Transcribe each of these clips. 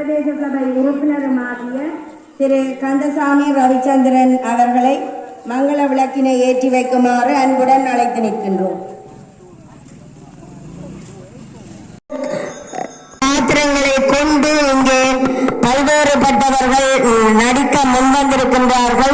பிரதேச சபை உறுப்பினருமாகிய திரு கந்தசாமி ரவிச்சந்திரன் அவர்களை மங்கள விளக்கினை ஏற்றி வைக்குமாறு அன்புடன் அழைத்து நிற்கின்றோம். பாத்திரங்களை கொண்டு இங்கே பல்வேறுபட்டவர்கள் நடிக்க முன்வந்திருக்கின்றார்கள்.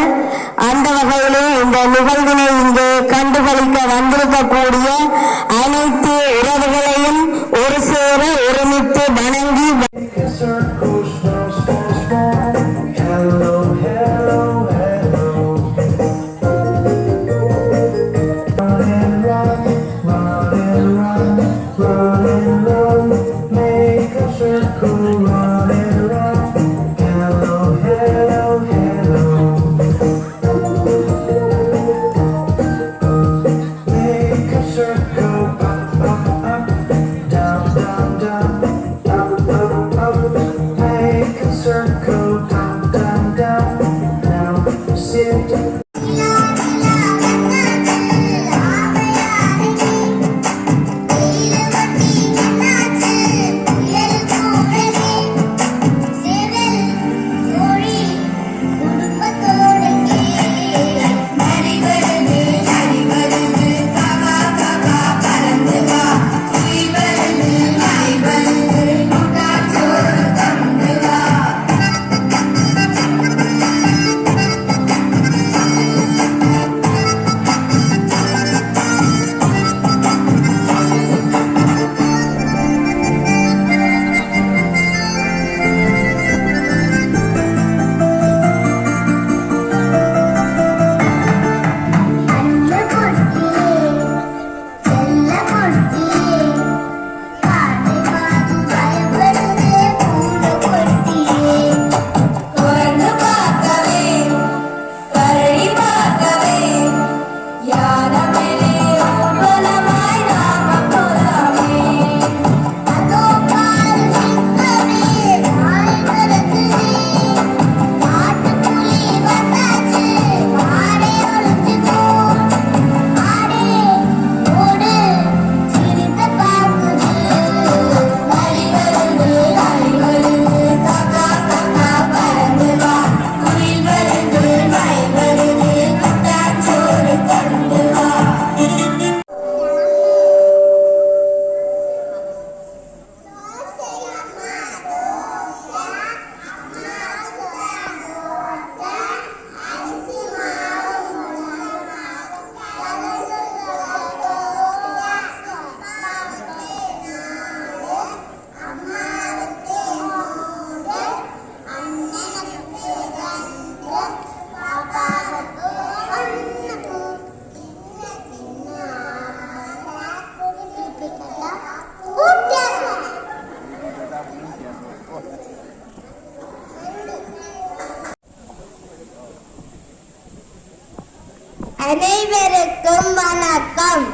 அனைவருக்கும் வணக்கம்.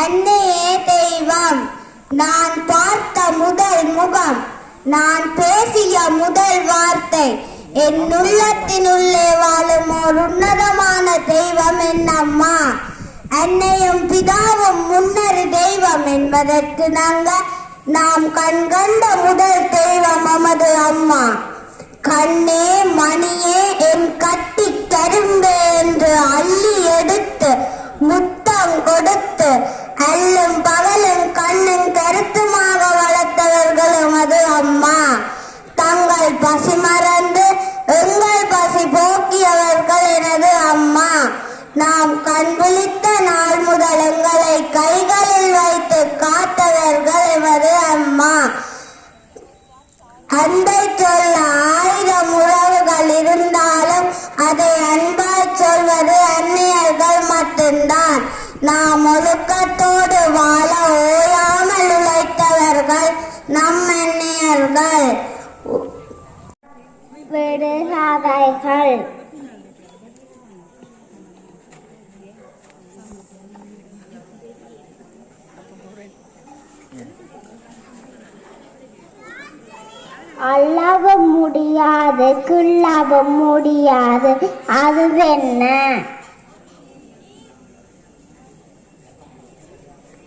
அன்னையே தெய்வம் நான் பார்த்த முதல் முகம் நான் பேசிய முதல் வார்த்தை என் உள்ளத்தினுள்ளே வாழும் ஒரு உன்னதமான தெய்வம் என் அம்மா. அன்னையும் பிதாவும் முன்னர் தெய்வம் என்பதற்கு நாங்கள் நாம் கண்கண்ட முதல் தெய்வம் நமது அம்மா. கண்ணே மணியே என் கட்டி கரும்பு என்று அள்ளி எடுத்து முத்தம் அன்பை சொல்ல ஆயிரம் உறவுகள் இருந்தாலும் அதை அன்பாய் சொல்வது அந்நியர்கள் மட்டும்தான். நாம் ஒழுக்கத்தோடு வாழ ஓயாமல் உழைத்தவர்கள் நம் அந்நியர்கள். விடுகதைகள். அளவும் முடியாது கிள்ளவும் முடியாது. அது என்ன?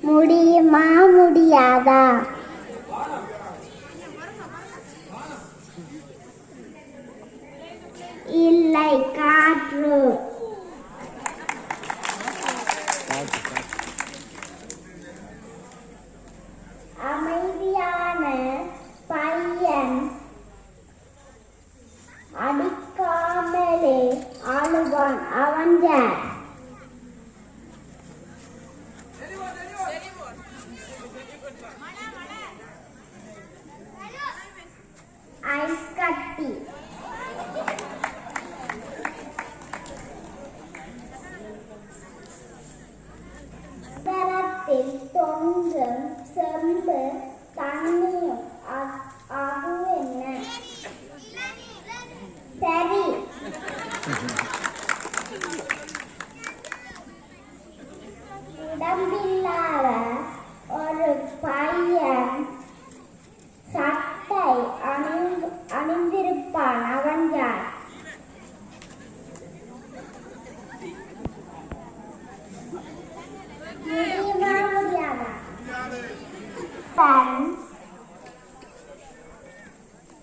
முடியுமா முடியாதா? இல்லை காற்று. அடிக்காமலே ஆளுவான் அவன்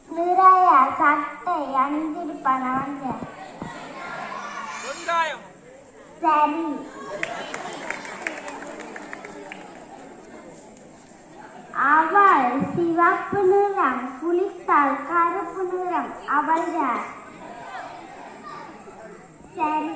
நிறைய சட்டை அணிந்திருப்பான் சரி அவள் சிவப்பு நிறம் குளித்தால் கருப்பு நிறம் அவள் சரி.